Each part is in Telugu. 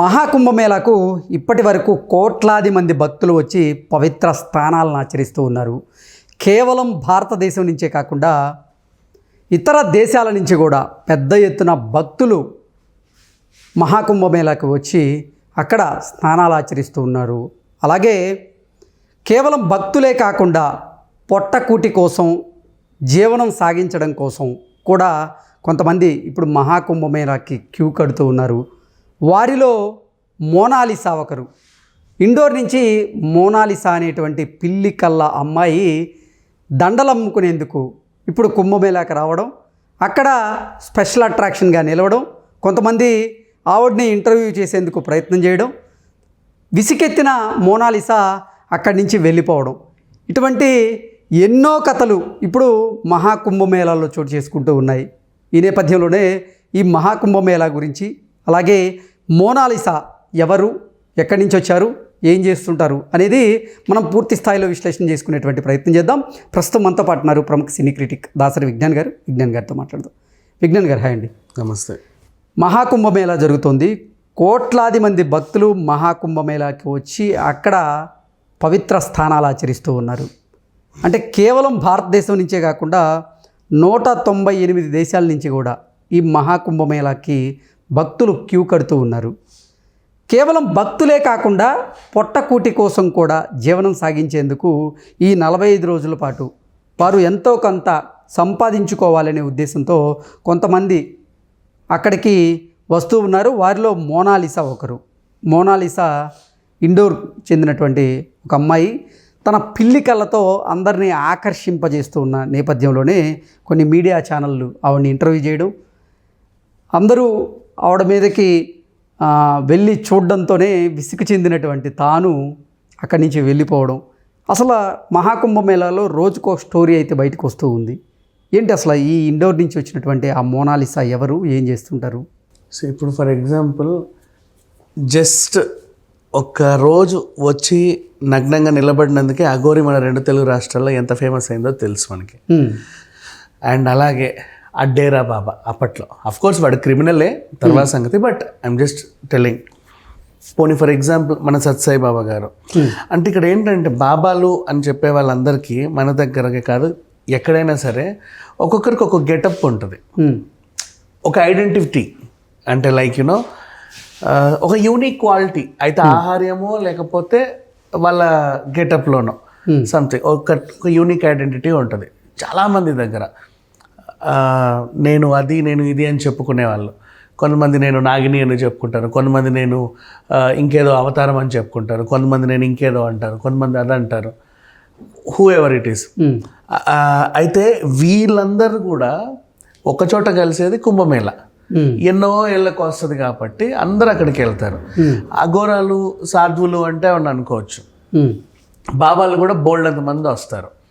మహాకుంభమేళాకు ఇప్పటి వరకు కోట్లాది మంది భక్తులు వచ్చి పవిత్ర స్థానాలను ఆచరిస్తూ ఉన్నారు. కేవలం భారతదేశం నుంచే కాకుండా ఇతర దేశాల నుంచి కూడా పెద్ద ఎత్తున భక్తులు మహాకుంభమేళాకు వచ్చి అక్కడ స్నానాలు ఆచరిస్తూ ఉన్నారు. అలాగే కేవలం భక్తులే కాకుండా పొట్టకూటి కోసం జీవనం సాగించడం కోసం కూడా కొంతమంది ఇప్పుడు మహాకుంభమేళాకి క్యూ కడుతూ ఉన్నారు. వారిలో మోనాలిసా ఒకరు. ఇండోర్ నుంచి మోనాలిసా అనేటువంటి పిల్లి కళ్ళ అమ్మాయి దండలమ్ముకునేందుకు ఇప్పుడు కుంభమేళాకి రావడం అక్కడ స్పెషల్ అట్రాక్షన్గా నిలవడం కొంతమంది ఆవిడ్ని ఇంటర్వ్యూ చేసేందుకు ప్రయత్నం చేయడం విసికెత్తిన మోనాలిసా అక్కడి నుంచి వెళ్ళిపోవడం. ఇటువంటి ఎన్నో కథలు ఇప్పుడు మహాకుంభమేళాలో చోటు చేసుకుంటూ ఉన్నాయి. ఈ నేపథ్యంలోనే ఈ మహాకుంభమేళా గురించి అలాగే మోనాలిసా ఎవరు? ఎక్కడి నుంచి వచ్చారు? ఏం చేస్తుంటారు? అనేది మనం పూర్తి స్థాయిలో విశ్లేషణ చేసుకునేటువంటి ప్రయత్నం చేద్దాం. ప్రస్తుతం మనతో పాటు ఉన్నారు ప్రముఖ సినీ క్రిటిక్ దాసరి విజ్ఞాన్ గారు. విజ్ఞాన్ గారితో మాట్లాడదాం. విజ్ఞాన్ గారు హాయ్ అండి. నమస్తే. మహాకుంభమేళా జరుగుతోంది. కోట్లాది మంది భక్తులు మహాకుంభమేళాకి వచ్చి అక్కడ పవిత్ర స్థానాలు ఆచరిస్తూ ఉన్నారు. అంటే కేవలం భారతదేశం నుంచే కాకుండా నూట తొంభై ఎనిమిది దేశాల నుంచి కూడా ఈ మహాకుంభమేళాకి భక్తులు క్యూ కడుతూ ఉన్నారు. కేవలం భక్తులే కాకుండా పొట్టకూటి కోసం కూడా జీవనం సాగించేందుకు ఈ నలభై ఐదు రోజుల పాటు వారు ఎంతో కొంత సంపాదించుకోవాలనే ఉద్దేశంతో కొంతమంది అక్కడికి వస్తూ ఉన్నారు. వారిలో మోనాలిసా ఒకరు. మోనాలిసా ఇండోర్ చెందినటువంటి ఒక అమ్మాయి. తన పిల్లి కళ్ళతో అందరినీ ఆకర్షింపజేస్తూ ఉన్న నేపథ్యంలోనే కొన్ని మీడియా ఛానళ్ళు ఆవిడని ఇంటర్వ్యూ చేయడం. అందరూ ఆవిడ మీదకి వెళ్ళి చూడడంతోనే విసుగు చెందినటువంటి తాను అక్కడి నుంచి వెళ్ళిపోవడం. అసలు మహాకుంభమేళాలో రోజుకో స్టోరీ అయితే బయటకు వస్తూ ఉంది. ఏంటి అసలు ఈ ఇండోర్ నుంచి వచ్చినటువంటి ఆ మోనాలిసా ఎవరు? ఏం చేస్తుంటారు? సో ఇప్పుడు ఫర్ ఎగ్జాంపుల్ జస్ట్ ఒక్క రోజు వచ్చి నగ్నంగా నిలబడినందుకే అఘోరి మన రెండు తెలుగు రాష్ట్రాల్లో ఎంత ఫేమస్ అయిందో తెలుసు మనకి. అండ్ అలాగే అడ్డేరా బాబా అప్పట్లో. అఫ్ కోర్స్ వాడు క్రిమినలే తర్వాత సంగతి బట్ ఐఎమ్ జస్ట్ టెల్లింగ్ పోనీ ఫర్ ఎగ్జాంపుల్ మన సత్సాయి బాబా గారు. అంటే ఇక్కడ ఏంటంటే బాబాలు అని చెప్పే వాళ్ళందరికీ మన దగ్గరకే కాదు ఎక్కడైనా సరే ఒక్కొక్కరికి ఒక్కొక్క గెటప్ ఉంటుంది. ఒక ఐడెంటిటీ అంటే లైక్ యునో ఒక యూనిక్ క్వాలిటీ అయితే ఆహార్యమో లేకపోతే వాళ్ళ గెటప్లోనో. సంథింగ్ ఒక ఒక యూనిక్ ఐడెంటిటీ ఉంటుంది. చాలామంది దగ్గర. ఆ, నేను అది నేను ఇది అని చెప్పుకునే వాళ్ళు కొంతమంది నేను నాగిని అని చెప్పుకుంటారు కొంతమంది నేను ఇంకేదో అవతారం అని చెప్పుకుంటారు కొంతమంది నేను ఇంకేదో అంటారు. కొంతమంది అది అంటారు. హూ ఎవర్ ఇట్ ఈస్ అయితే వీళ్ళందరూ కూడా ఒకచోట కలిసేది కుంభమేళ. హ్మ్. ఎన్నో ఏళ్ళకు వస్తుంది కాబట్టి అందరూ అక్కడికి వెళ్తారు. అఘోరాలు సాధువులు అంటే అని అనుకోవచ్చు? హ్మ్. బాబాలు కూడా బోల్డ్ అంతమంది వస్తారు.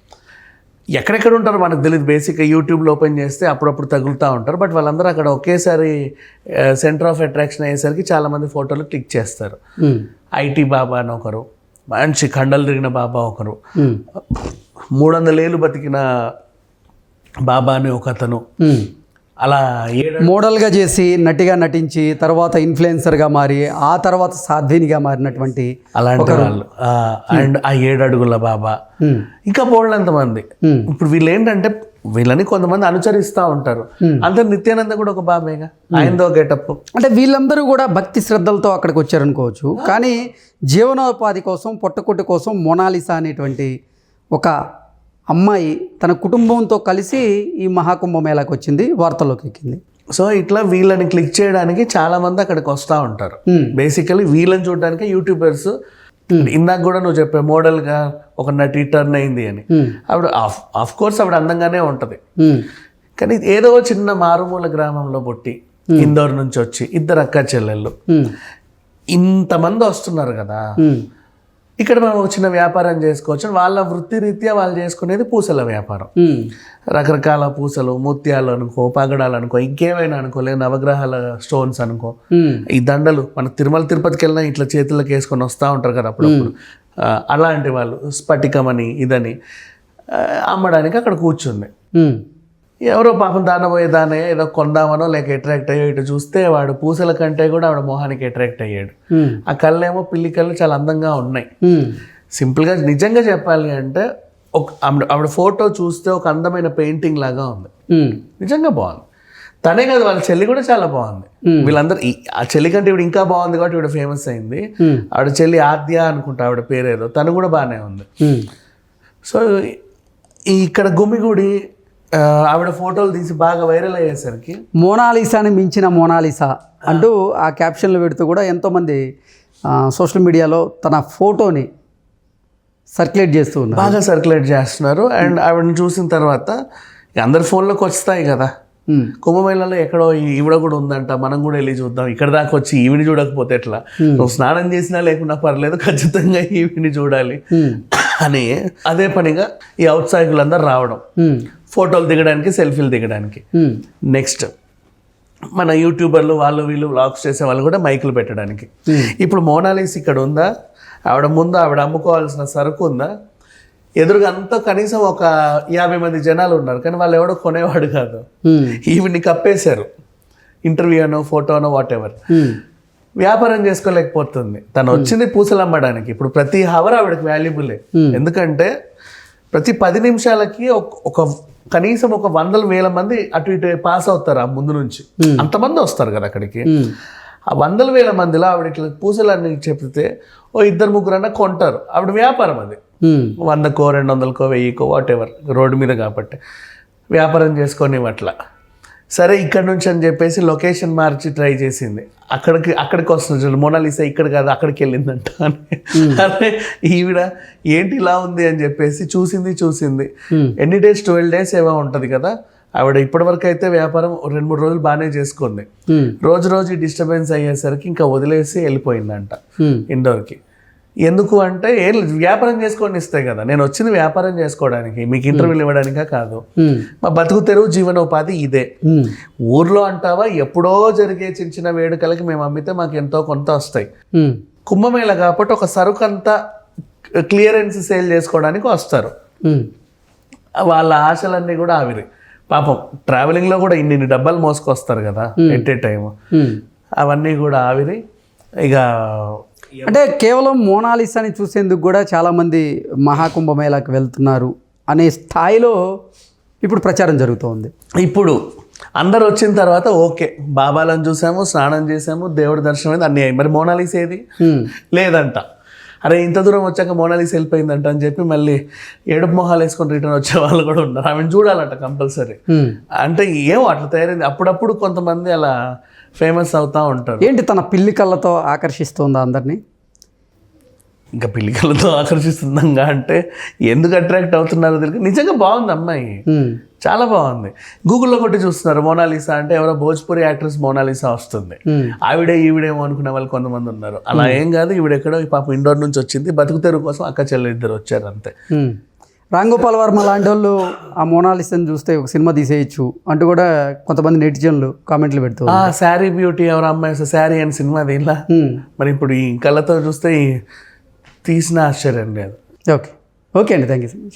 ఎక్కడెక్కడ ఉంటారు మనకు తెలియదు బేసిక్గా యూట్యూబ్లో ఓపెన్ చేస్తే అప్పుడప్పుడు తగులుతూ ఉంటారు బట్ వాళ్ళందరూ అక్కడ ఒకేసారి సెంటర్ ఆఫ్ అట్రాక్షన్ అయ్యేసరికి చాలామంది ఫోటోలు క్లిక్ చేస్తారు. ఐటీ బాబా అని ఒకరు మంచి కండలు తిరిగిన బాబా ఒకరు హ్మ్. మూడు వందల ఏళ్ళు బతికిన బాబా అని ఒక అతను హ్మ్. అలా మోడల్గా చేసి నటిగా నటించి తర్వాత ఇన్ఫ్లుయెన్సర్గా మారి ఆ తర్వాత సాధ్వినిగా మారినటువంటి అలాంటి వాళ్ళు. అండ్ ఆ ఏడు అడుగుల బాబా. ఇంకా పోళ్ళంత మంది హ్మ్. ఇప్పుడు వీళ్ళు ఏంటంటే వీళ్ళని కొంతమంది అనుసరిస్తూ ఉంటారు. అందరు నిత్యానంద కూడా ఒక బాబేగా? ఆయనదో గెటప్. అంటే వీళ్ళందరూ కూడా భక్తి శ్రద్ధలతో అక్కడికి వచ్చారనుకోవచ్చు. కానీ జీవనోపాధి కోసం పొట్టకొట్టు కోసం మొనాలిసా అనేటువంటి ఒక అమ్మాయి తన కుటుంబంతో కలిసి ఈ మహాకుంభమేళాకి వచ్చింది వార్తల్లోకి ఎక్కింది సో ఇట్లా వీళ్ళని క్లిక్ చేయడానికి చాలా మంది అక్కడికి వస్తూ ఉంటారు. బేసికలీ వీళ్ళని చూడడానికి యూట్యూబర్స్ ఇందాక కూడా నువ్వు చెప్పే మోడల్గా ఒక నటి టర్న్ అయింది అని. ఆవిడ ఆఫ్ కోర్స్ ఆవిడ అందంగానే ఉంటుంది. కానీ ఏదో చిన్న మారుమూల గ్రామంలో పుట్టి ఇందోర్ నుంచి వచ్చి ఇద్దరు అక్క చెల్లెళ్ళు. ఇంతమంది వస్తున్నారు కదా. ఇక్కడ మనం చిన్న వ్యాపారం చేసుకోవచ్చు వాళ్ళ వృత్తి రీత్యా వాళ్ళు చేసుకునేది పూసల వ్యాపారం. రకరకాల పూసలు ముత్యాలు అనుకో పగడాలు అనుకో ఇంకేమైనా అనుకో లేదా నవగ్రహాల స్టోన్స్ అనుకో. ఈ దండలు మన తిరుమల తిరుపతికి వెళ్ళినా ఇట్లా చేతులకు వేసుకొని వస్తూ ఉంటారు కదా అప్పుడప్పుడు అలాంటి వాళ్ళు స్ఫటికమని ఇదని అమ్మడానికి అక్కడ కూర్చుంది. ఎవరో పాపం దానబోయే దానే ఏదో కొందామనో లేక అట్రాక్ట్ అయ్యో ఇటు చూస్తే వాడు పూసల కంటే కూడా ఆవిడ మొహానికి అట్రాక్ట్ అయ్యాడు. ఆ కళ్ళేమో పిల్లి కళ్ళు చాలా అందంగా ఉన్నాయి. సింపుల్గా నిజంగా చెప్పాలి అంటే ఒక ఆవిడ ఫోటో చూస్తే ఒక అందమైన పెయింటింగ్ లాగా ఉంది. నిజంగా బాగుంది. తనే కాదు వాళ్ళ చెల్లి కూడా చాలా బాగుంది. వీళ్ళందరూ ఆ చెల్లి కంటే ఇవిడ ఇంకా బాగుంది కాబట్టి ఇవిడ ఫేమస్ అయింది. ఆవిడ చెల్లి ఆద్య అనుకుంటా ఆవిడ పేరేదో. తను కూడా బాగానే ఉంది. సో ఈ ఇక్కడ గుమిగుడి ఆవిడ ఫోటోలు తీసి బాగా వైరల్ అయ్యేసరికి మోనాలిసాని మించిన మోనాలిసా అంటూ ఆ క్యాప్షన్లు పెడుతూ కూడా ఎంతోమంది సోషల్ మీడియాలో తన ఫోటోని సర్క్యులేట్ చేస్తూ ఉన్నారు. బాగా సర్క్యులేట్ చేస్తున్నారు. అండ్ ఆవిడని చూసిన తర్వాత అందరి ఫోన్లోకి వస్తాయి కదా. కుంభమేళలో ఎక్కడో ఈవిడ కూడా ఉందంట. మనం కూడా వెళ్ళి చూద్దాం. ఇక్కడ దాకా వచ్చి ఈవిని చూడకపోతే ఎట్లా? నువ్వు స్నానం చేసినా లేకున్నా పర్లేదు ఖచ్చితంగా ఈవిని చూడాలి అని అదే పనిగా ఈ ఔత్సాహికులందరూ రావడం. ఫోటోలు దిగడానికి సెల్ఫీలు దిగడానికి. నెక్స్ట్ మన యూట్యూబర్లు వాళ్ళు వీళ్ళు వ్లాగ్స్ చేసే వాళ్ళు కూడా మైకులు పెట్టడానికి. ఇప్పుడు మోనాలిస్ ఇక్కడ ఉందా? ఆవిడ ముందు ఆవిడ అమ్ముకోవాల్సిన సరుకు ఉందా? ఎదురుగా అంతా కనీసం ఒక యాభై మంది జనాలు ఉన్నారు కానీ వాళ్ళు ఎవడో కొనేవాడు కాదు. ఉమ్, ఈవిడ్ని కప్పేశారు. ఇంటర్వ్యూ అనో ఫోటోనో వాట్ ఎవర్ వ్యాపారం చేసుకోలేకపోతుంది. తను వచ్చింది పూసలు అమ్మడానికి ఇప్పుడు ప్రతి హవర్ ఆవిడకి వాల్యుబులే ఎందుకంటే ప్రతి పది నిమిషాలకి ఒక- ఒక కనీసం ఒక వందల వేల మంది అటు ఇటు పాస్ అవుతారు ఆ ముందు నుంచి. అంతమంది వస్తారు కదా అక్కడికి. ఉమ్, ఆ వందల వేల మందిలో ఆవిడ ఇట్లా పూసలు అన్ని చెప్తే ఓ ఇద్దరు ముగ్గురు అన్న కొంటారు. ఆవిడ వ్యాపారం అది. ఉమ్, వందకో రెండు వందలకో వెయ్యికో వాట్ ఎవర్ రోడ్డు మీద కాబట్టి. వ్యాపారం చేసుకొని అట్లా సరే ఇక్కడ నుంచి అని చెప్పేసి లొకేషన్ మార్చి ట్రై చేసింది. అక్కడికి అక్కడికి వస్తుంది మోనాలిసా ఇక్కడ కాదు అక్కడికి వెళ్ళిందంట అని. అరే ఈవిడ ఏంటి ఇలా ఉంది అని చెప్పేసి చూసింది చూసింది. ఎన్ని డేస్ ట్వెల్వ్ డేస్ ఏమో ఉంటుంది కదా. ఆవిడ ఇప్పటివరకు అయితే వ్యాపారం రెండు మూడు రోజులు బాగానే చేసుకుంది. ఉమ్, రోజు రోజు డిస్టర్బెన్స్ అయ్యేసరికి ఇంకా వదిలేసి వెళ్ళిపోయిందంట ఇండోర్కి ఎందుకు అంటే ఏం వ్యాపారం చేసుకొని ఇస్తాయి కదా. నేను వచ్చింది వ్యాపారం చేసుకోవడానికి మీకు ఇంటర్వ్యూలు ఇవ్వడానికా కాదు. మా బతుకు తెరువు జీవనోపాధి ఇదే. ఊర్లో అంటావా ఎప్పుడో జరిగే చిన్న చిన్న వేడుకలకి మేము అమ్మితే మాకు ఎంతో కొంత వస్తాయి. కుంభమేళ కాబట్టి ఒక సరుకు అంతా క్లియరెన్స్ సేల్ చేసుకోవడానికి వస్తారు. వాళ్ళ ఆశలన్నీ కూడా ఆవిరి. పాపం ట్రావెలింగ్లో కూడా ఇన్ని డబ్బాలు మోసుకొస్తారు కదా ఎట్ ఏ టైం. అవన్నీ కూడా ఆవిరి. ఇక అంటే కేవలం మోనాలిసాని చూసేందుకు కూడా చాలామంది మహాకుంభమేళాకి వెళ్తున్నారు అనే స్థాయిలో ఇప్పుడు ప్రచారం జరుగుతోంది. ఇప్పుడు అందరు వచ్చిన తర్వాత ఓకే బాబాలను చూసాము స్నానం చేసాము దేవుడి దర్శనం అయింది అన్నీ అయ్యాయి. మరి మోనాలిస్ ఏది? లేదంట. అరే ఇంత దూరం వచ్చాక మోనాలిస్ వెళ్ళిపోయిందంట అని చెప్పి మళ్ళీ ఏడుపు మొహాలు వేసుకొని రిటర్న్ వచ్చే వాళ్ళు కూడా ఉన్నారు. ఆమెను చూడాలంట కంపల్సరీ. అంటే ఏమో అట్లా తయారైంది? అప్పుడప్పుడు కొంతమంది అలా ఫేమస్ అవుతా ఉంటారు. ఏంటి తన పిల్లి కళ్ళతో ఆకర్షిస్తోందా అందరినీ? ఇంకా పిల్లికలతో ఆకర్షిస్తుందంగా అంటే ఎందుకు అట్రాక్ట్ అవుతున్నారో తెలియదు నిజంగా బాగుంది అమ్మాయి. చాలా బాగుంది. గూగుల్లో కొట్టి చూస్తున్నారు మోనాలిసా అంటే ఎవరో భోజ్పురి యాక్ట్రెస్ మోనాలిసా వస్తుంది. ఉమ్, ఆవిడే ఈవిడేమో అనుకునే వాళ్ళు కొంతమంది ఉన్నారు. అలా ఏం కాదు ఈవిడ ఎక్కడో ఈ పాప ఇండోర్ నుంచి వచ్చింది బతుకు తెరువు కోసం అక్క చెల్లెలు ఇద్దరు వచ్చారు అంతే. ఉమ్. రామ్ గోపాల్ వర్మ లాంటి వాళ్ళు ఆ మోనాలిసాని చూస్తే ఒక సినిమా తీసేయచ్చు అంటూ కూడా కొంతమంది నెటిజన్లు కామెంట్లు పెడుతూ ఆ శారీ బ్యూటీ ఎవరు అమ్మాయి శారీ అని సినిమా దీనిలా? మరి ఇప్పుడు ఈ కళ్ళతో చూస్తే తీసిన ఆశ్చర్యం లేదు. ఓకే ఓకే అండి థ్యాంక్ యూ సో మచ్